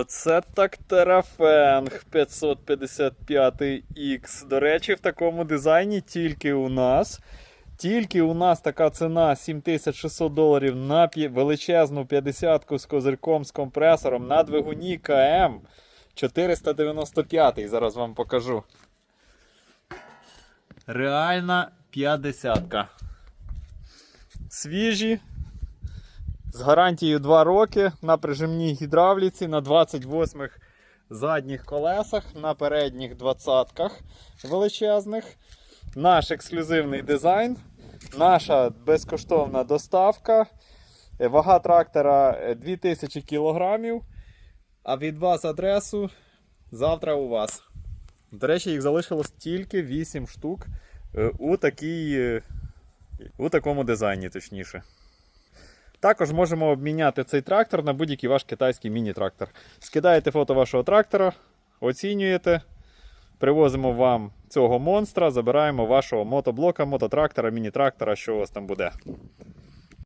Оце так терафенг 555X. До речі, в такому дизайні тільки у нас. Тільки у нас така ціна 7600 доларів на величезну 50-ку з козирком з компресором на двигуні КМ 495. Зараз вам покажу. Реальна 50-ка. Свіжі. З гарантією 2 роки на прижимній гідравліці на 28-х задніх колесах, на передніх 20-ках величезних. Наш ексклюзивний дизайн, наша безкоштовна доставка. Е, Вага трактора е, 2000 кг. А від вас адресу завтра у вас. До речі, їх залишилось тільки 8 штук е, у, такій, е, у такому дизайні, точніше. Також можемо обміняти цей трактор на будь-який ваш китайський міні-трактор. Скидаєте фото вашого трактора, оцінюєте, привозимо вам цього монстра, забираємо вашого мотоблока, мототрактора, міні-трактора, що у вас там буде.